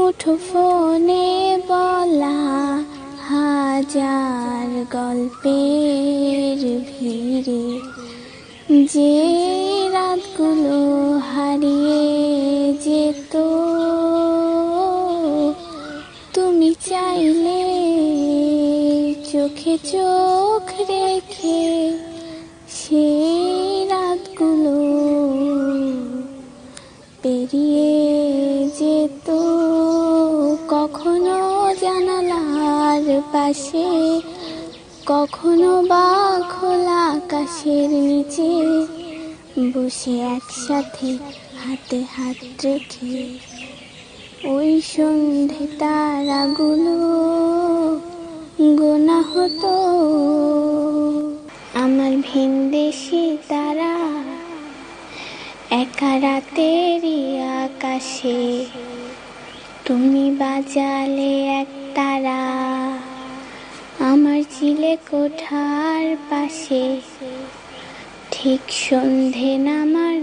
মুঠো ফোনে বলা হাজার গল্পের ভিড়ে, যে রাতগুলো হারিয়ে যেত। তুমি চাইলে চোখে চোখ রেখে সেই রাতগুলো পেরিয়ে পাশে, কখনো বা খোলা আকাশের নিচে, বসে একসাথে হাতে হাত রেখে ওই সন্ধে তারাগুলো গোনা হতো। আমার ভিনদেশি তারা একা রাতেরই আকাশে, তুমি বাজালে এক তারা। চিলে কোঠার পাশে। ঠিক সন্ধে নামার